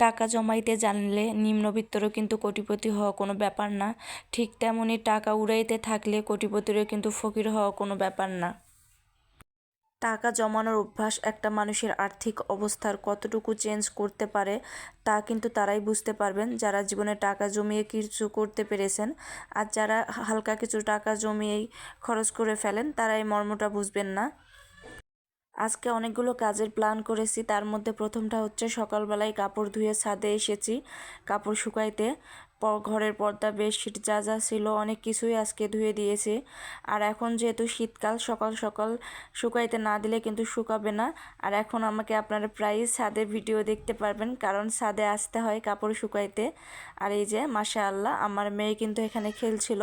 টাকা জমাইতে জানলে নিম্নবিত্তরও কিন্তু কোটিপতি হওয়া কোনো ব্যাপার না। ঠিক তেমনই টাকা উড়াইতে থাকলে কোটিপতিরও কিন্তু ফকির হওয়া কোনো ব্যাপার না। টাকা জমানোর অভ্যাস একটা মানুষের আর্থিক অবস্থার কতটুকু চেঞ্জ করতে পারে তা কিন্তু তারাই বুঝতে পারবেন। যারা জীবনে টাকা জমিয়ে কিছু করতে পেরেছেন আর যারা হালকা কিছু টাকা জমিয়েই খরচ করে ফেলেন তারা এই মর্মটা বুঝবেন না। আজকে অনেকগুলো কাজের প্ল্যান করেছি। তার মধ্যে প্রথমটা হচ্ছে সকালবেলায় কাপড় ধুয়ে ছাদে এসেছি, কাপড় শুকাইতে। ঘরের পর্দা, বেডশিট যা যা ছিল অনেক কিছুই আজকে ধুয়ে দিয়েছি। আর এখন যেহেতু শীতকাল, সকাল সকাল শুকাইতে না দিলে কিন্তু শুকাবে না। আর এখন আমাকে আপনারা প্রায়ই ছাদে ভিডিও দেখতে পারবেন, কারণ ছাদে আসতে হয় কাপড় শুকাইতে। আর এই যে মাসা আল্লাহ আমার মেয়ে কিন্তু এখানে খেলছিল।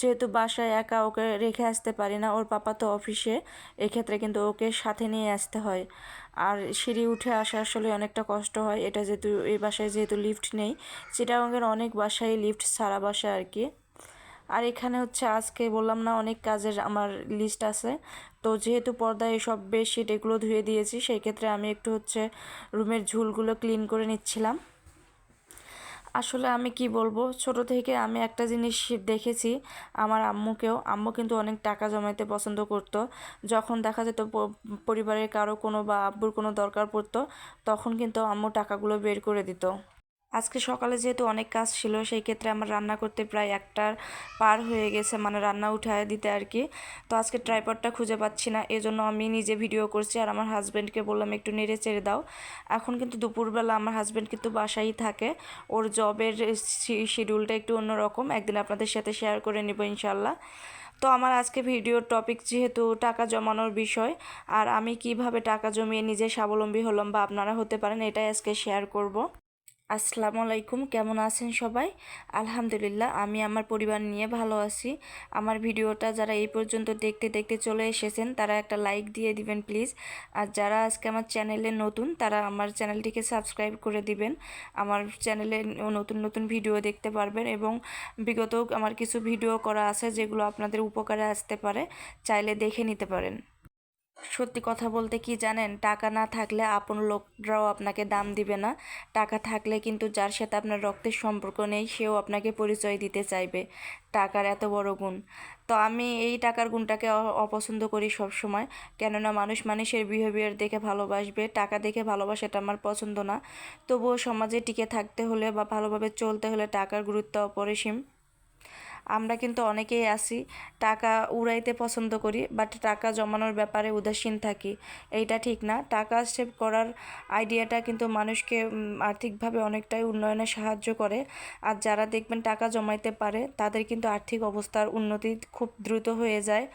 যেহেতু বাসায় একা ওকে রেখে আসতে পারি না, ওর পাপা তো অফিসে, এক্ষেত্রে কিন্তু ওকে সাথে নিয়ে আসতে হয়। আর সিঁড়ি উঠে আসা আসলে অনেকটা কষ্ট হয়। এটা যেহেতু এই বাসায় যেহেতু লিফট নেই চিটাগঙ্গের অনেক বাসায় লিফট সারা বাসায় আর কি। আর এখানে হচ্ছে আজকে বললাম না, অনেক কাজের আমার লিস্ট আছে। তো যেহেতু পর্দায় এসব বেডশিট এগুলো ধুয়ে দিয়েছি, সেই ক্ষেত্রে আমি একটু হচ্ছে রুমের ঝুলগুলো ক্লিন করে নিচ্ছিলাম। আসলে আমি কি বলব? ছোট থেকে আমি একটা জিনিস দেখেছি আমার আম্মুকেও। আম্মু কিন্তু অনেক টাকা জমাইতে পছন্দ করত। যখন দেখা যেত পরিবারের কারও কোনো বা আব্বুর কোনো দরকার পড়তো, তখন কিন্তু আম্মু টাকাগুলো বের করে দিত। আজকে সকালে যেহেতু অনেক কাজ ছিল, সেই ক্ষেত্রে আমার রান্না করতে প্রায় একটার পার হয়ে গেছে মানে রান্না উঠায় দিতে আর কি। তো আজকে ট্রাইপডটা খুঁজে পাচ্ছি না, এজন্য আমি নিজে ভিডিও করছি আর আমার হাজব্যান্ডকে বললাম, একটু নেড়ে চেড়ে দাও। এখন কিন্তু দুপুরবেলা আমার হাজব্যান্ড কিন্তু বাসায় থাকে, ওর জবের শিডিউলটা একটু অন্যরকম, একদিন আপনাদের সাথে শেয়ার করে নেব ইনশাল্লাহ তো আমার আজকে ভিডিওর টপিক যেহেতু টাকা জমানোর বিষয়, আর আমি কীভাবে টাকা জমিয়ে নিজে স্বাবলম্বী হলাম বা আপনারা হতে পারেন, এটাই আজকে শেয়ার করব। আসসালামু আলাইকুম কেমন আছেন সবাই? আলহামদুলিল্লাহ, আমি আমার পরিবার নিয়ে ভালো আছি। আমার ভিডিওটা যারা এই পর্যন্ত দেখতে দেখতে চলে এসেছেন, তারা একটা লাইক দিয়ে দিবেন প্লিজ। আর যারা আজকে আমার চ্যানেলে নতুন, তারা আমার চ্যানেলটিকে সাবস্ক্রাইব করে দিবেন। আমার চ্যানেলে নতুন নতুন ভিডিও দেখতে পারবেন এবং বিগত আমার কিছু ভিডিও করা আছে, যেগুলো আপনাদের উপকারে আসতে পারে, চাইলে দেখে নিতে পারেন। সত্যি কথা বলতে কি জানেন? টাকা না থাকলে আপন লোকরাও আপনাকে দাম দিবে না। টাকা থাকলে কিন্তু যার সাথে আপনার রক্তের সম্পর্ক নেই, সেও আপনাকে পরিচয় দিতে চাইবে। টাকার এত বড় গুণ। তো আমি এই টাকার গুণটাকে অপছন্দ করি সব সময় কেননা মানুষ মানুষের বিহেভিয়ার দেখে ভালোবাসবে। টাকা দেখে ভালোবাসাটা আমার পছন্দ না। তবুও সমাজে টিকে থাকতে হলে বা ভালোভাবে চলতে হলে টাকার গুরুত্ব অপরিসীম। আমরা কিন্তু অনেকেই আছি, টাকা উড়াইতে পছন্দ করি বাট টাকা জমানোর ব্যাপারে উদাসীন থাকি। এইটা ঠিক না। টাকা সেভ করার আইডিয়াটা কিন্তু মানুষকে আর্থিকভাবে অনেকটাই উন্নয়নে সাহায্য করে। আর যারা দেখবেন টাকা জমাইতে পারে, তাদের কিন্তু আর্থিক অবস্থার উন্নতি খুব দ্রুত হয়ে যায়।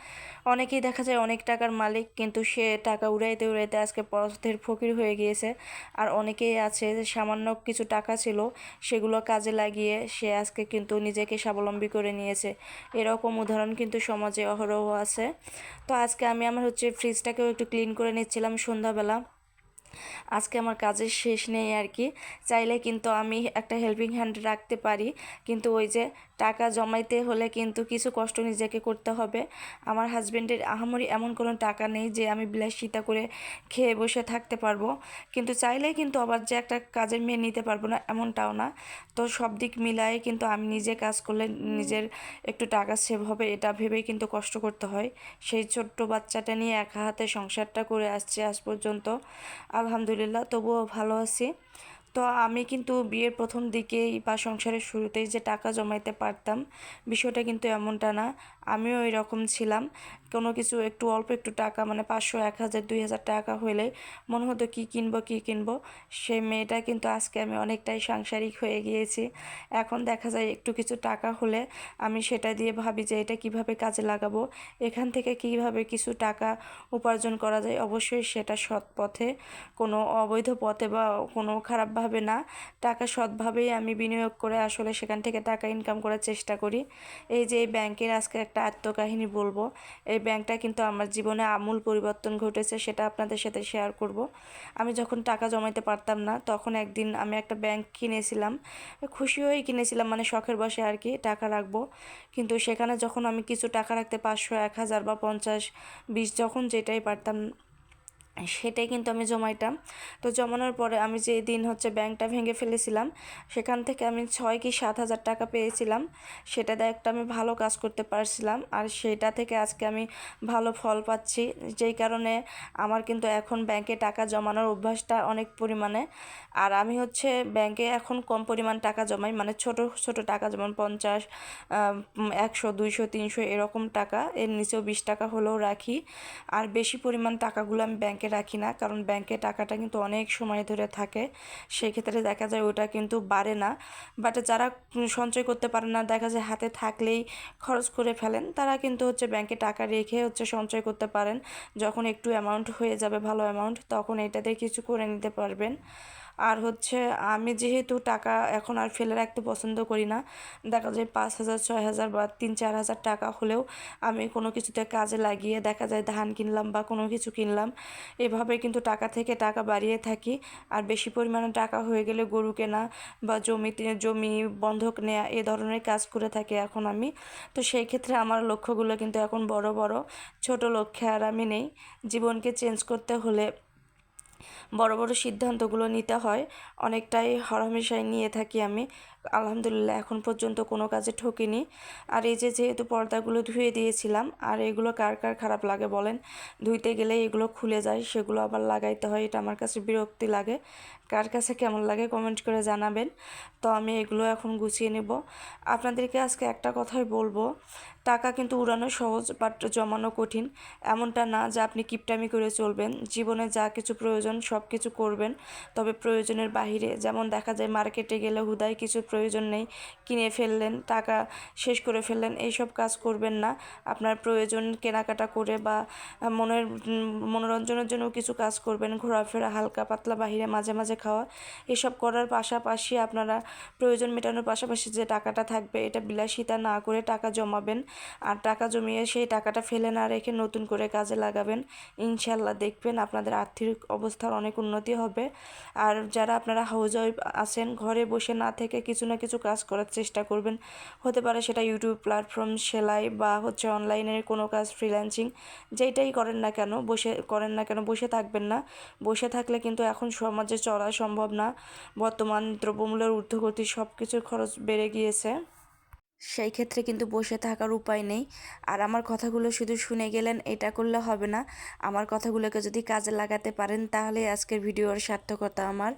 অনেকেই দেখা যায় অনেক টাকার মালিক, কিন্তু সে টাকা উড়াইতে উড়াইতে আজকে পথের ফকির হয়ে গিয়েছে। আর অনেকেই আছে যে সামান্য কিছু টাকা ছিল, সেগুলো কাজে লাগিয়ে সে আজকে কিন্তু নিজেকে স্বাবলম্বী করে নিয়েছে। এরকম উদাহরণ কিন্তু সমাজে অহরহ আছে। তো আজকে আমি আমার হচ্ছে ফ্রিজটাকেও একটু ক্লিন করে নিচ্ছিলাম সন্ধ্যাবেলা। আজকে আমার কাজের শেষ নেই আর কি। চাইলে কিন্তু আমি একটা হেল্পিং হ্যান্ড রাখতে পারি। কিন্তু ওই যে টাকা জমাইতে হলে কিন্তু কিছু কষ্ট নিজেকে করতে হবে। আমার হাজব্যান্ডের আহামরি এমন কোনো টাকা নেই যে আমি বিলাসিতা করে খেয়ে বসে থাকতে পারব। কিন্তু চাইলেই কিন্তু আবার যে একটা কাজের মেয়ে নিতে পারব না, এমনটাও না। তো সব দিক মিলায়ে কিন্তু আমি নিজে কাজ করলে নিজের একটু টাকা সেভ হবে, এটা ভেবেই কিন্তু কষ্ট করতে হয়। সেই ছোট্ট বাচ্চাটা নিয়ে একা হাতে সংসারটা করে আসছে আজ পর্যন্ত। আলহামদুলিল্লাহ, তবুও ভালো আছি। তো আমি কিন্তু বিয়ের প্রথম দিকেই বা সংসারের শুরুতেই যে টাকা জমাইতে পারতাম, বিষয়টা কিন্তু এমনটা না। আমিও এরকম ছিলাম। কোনো কিছু একটু অল্প একটু টাকা মানে পাঁচশো, এক হাজার, দুই হাজার টাকা হলে মনে হতো কী কিনবো কী কিনবো। সেই মেয়েটা কিন্তু আজকে আমি অনেকটাই সাংসারিক হয়ে গিয়েছি। এখন দেখা যায় একটু কিছু টাকা হলে আমি সেটা দিয়ে ভাবি যে এটা কীভাবে কাজে লাগাবো, এখান থেকে কীভাবে কিছু টাকা উপার্জন করা যায়। অবশ্যই সেটা সৎ পথে, কোনো অবৈধ পথে বা কোনো খারাপভাবে না। টাকা সৎভাবেই আমি বিনিয়োগ করে আসলে সেখান থেকে টাকা ইনকাম করার চেষ্টা করি। এই যে এই ব্যাংকের আজকে একটা আত্মকাহিনী বলব। এই ব্যাংকটা কিন্তু আমার জীবনে আমূল পরিবর্তন ঘটেছে সেটা আপনাদের সাথে শেয়ার করব। আমি যখন টাকা জমাইতে পারতাম না, তখন একদিন আমি একটা ব্যাংক কিনেছিলাম। খুশি হয়েই কিনেছিলাম মানে শখের বসে আর কি টাকা রাখব। কিন্তু সেখানে যখন আমি কিছু টাকা রাখতে পাঁচশো, এক হাজার বা পঞ্চাশ, বিশ, যখন যেটাই পারতাম সেটাই কিন্তু আমি জমাইতাম। তো জমানোর পরে আমি যে দিন হচ্ছে ব্যাংকটা ভেঙে ফেলেছিলাম, সেখান থেকে আমি ছয় কি সাত হাজার টাকা পেয়েছিলাম। সেটা দিয়ে একটা আমি ভালো কাজ করতে পারছিলাম। আর সেটা থেকে আজকে আমি ভালো ফল পাচ্ছি। যেই কারণে আমার কিন্তু এখন ব্যাংকে টাকা জমানোর অভ্যাসটা অনেক পরিমাণে। আর আমি হচ্ছে ব্যাংকে এখন কম পরিমাণ টাকা জমাই মানে ছোট ছোট টাকা যেমন পঞ্চাশ একশো, দুইশো, তিনশো এরকম টাকা, এর নিচেও বিশ টাকা হলেও রাখি। আর বেশি পরিমাণ টাকাগুলো আমি ব্যাংকে রাখি না, কারণ ব্যাংকে টাকাটা কিন্তু অনেক সময় ধরে থাকে। সেই ক্ষেত্রে দেখা যায় ওটা কিন্তু বাড়ে না। বাট যারা সঞ্চয় করতে পারে না, দেখা যায় হাতে থাকলেই খরচ করে ফেলেন, তারা কিন্তু হচ্ছে ব্যাংকে টাকা রেখে হচ্ছে সঞ্চয় করতে পারেন। যখন একটু অ্যামাউন্ট হয়ে যাবে, ভালো অ্যামাউন্ট তখন এটাতে কিছু করে নিতে পারবেন। আর হচ্ছে আমি যেহেতু টাকা এখন আর ফেলে রাখতে পছন্দ করি না, দেখা যায় পাঁচ হাজার, ছয় হাজার বা তিন, চার হাজার টাকা হলেও আমি কোনো কিছুতে কাজে লাগিয়ে দেখা যায় ধান কিনলাম বা কোনো কিছু কিনলাম, এভাবে কিন্তু টাকা থেকে টাকা বাড়িয়ে থাকি। আর বেশি পরিমাণে টাকা হয়ে গেলে গরু কেনা বা জমিতে জমি বন্ধক নেওয়া এ ধরনের কাজ করে থাকি এখন আমি। তো সেই ক্ষেত্রে আমার লক্ষ্যগুলো কিন্তু এখন বড় বড়। ছোট লক্ষ্যে আর আমি নেই। জীবনকে চেঞ্জ করতে হলে বড় বড় সিদ্ধান্তগুলো নিতে হয়। অনেকটাই হরহামেশাই নিয়ে থাকি আমি। আলহামদুলিল্লাহ এখন পর্যন্ত কোনো কাজে ঠকিনি। আর এই যে যেহেতু পর্দাগুলো ধুয়ে দিয়েছিলাম, আর এগুলো কার কার খারাপ লাগে বলেন? ধুইতে গেলে এগুলো খুলে যায়, সেগুলো আবার লাগাইতে হয়, এটা আমার কাছে বিরক্তি লাগে। কার কাছে কেমন লাগে কমেন্ট করে জানাবেন। তো আমি এগুলো এখন গুছিয়ে নেব। আপনাদেরকে আজকে একটা কথাই বলব, টাকা কিন্তু উড়ানো সহজ বাট জমানো কঠিন। এমনটা না যে আপনি কিপটামি করে চলবেন। জীবনে যা কিছু প্রয়োজন সব কিছু করবেন। তবে প্রয়োজনের বাহিরে, যেমন দেখা যায় মার্কেটে গেলে হুদায় কিছু প্রয়োজন নেই, কিনে ফেললেন, টাকা শেষ করে ফেললেন, এইসব কাজ করবেন না। আপনার প্রয়োজন কেনাকাটা করে বা মনের, মনোরঞ্জনের জন্য কিছু কাজ করবেন, ঘোরাফেরা, হালকা পাতলা বাহিরে মাঝে মাঝে খাওয়া, এসব করার পাশাপাশি আপনারা প্রয়োজন মেটানোর পাশাপাশি যে টাকাটা থাকবে, এটা বিলাসিতা না করে টাকা জমাবেন। আর টাকা জমিয়ে সেই টাকাটা ফেলে না রেখে নতুন করে কাজে লাগাবেন। ইনশাল্লাহ দেখবেন আপনাদের আর্থিক অবস্থার অনেক উন্নতি হবে। আর যারা আপনারা হাউস ওয়াইফ আছেন, ঘরে বসে না থেকে কিছু না কিছু কাজ করার চেষ্টা করবেন। হতে পারে সেটা ইউটিউব প্ল্যাটফর্ম সেলাই বা হচ্ছে অনলাইনের কোনো কাজ ফ্রিল্যান্সিং যেটাই করেন না কেন, বসে, করেন না কেন, বসে থাকবেন না। বসে থাকলে কিন্তু এখন সমাজে চলা সম্ভব না। বর্তমান দ্রব্যমূল্যের ঊর্ধ্বগতি সব কিছুর খরচ বেড়ে গিয়েছে। সেই ক্ষেত্রে কিন্তু বসে থাকার উপায় নেই। আর আমার কথাগুলো শুধু শুনে গেলেন, এটা করলে হবে না। আমার কথাগুলোকে যদি কাজে লাগাতে পারেন, তাহলে আজকের ভিডিওর সার্থকতা আমার।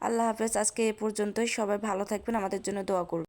আল্লাহ হাফেজ, আজকে এ পর্যন্তই। সবাই ভালো থাকবেন। আমাদের জন্য দোয়া করবেন।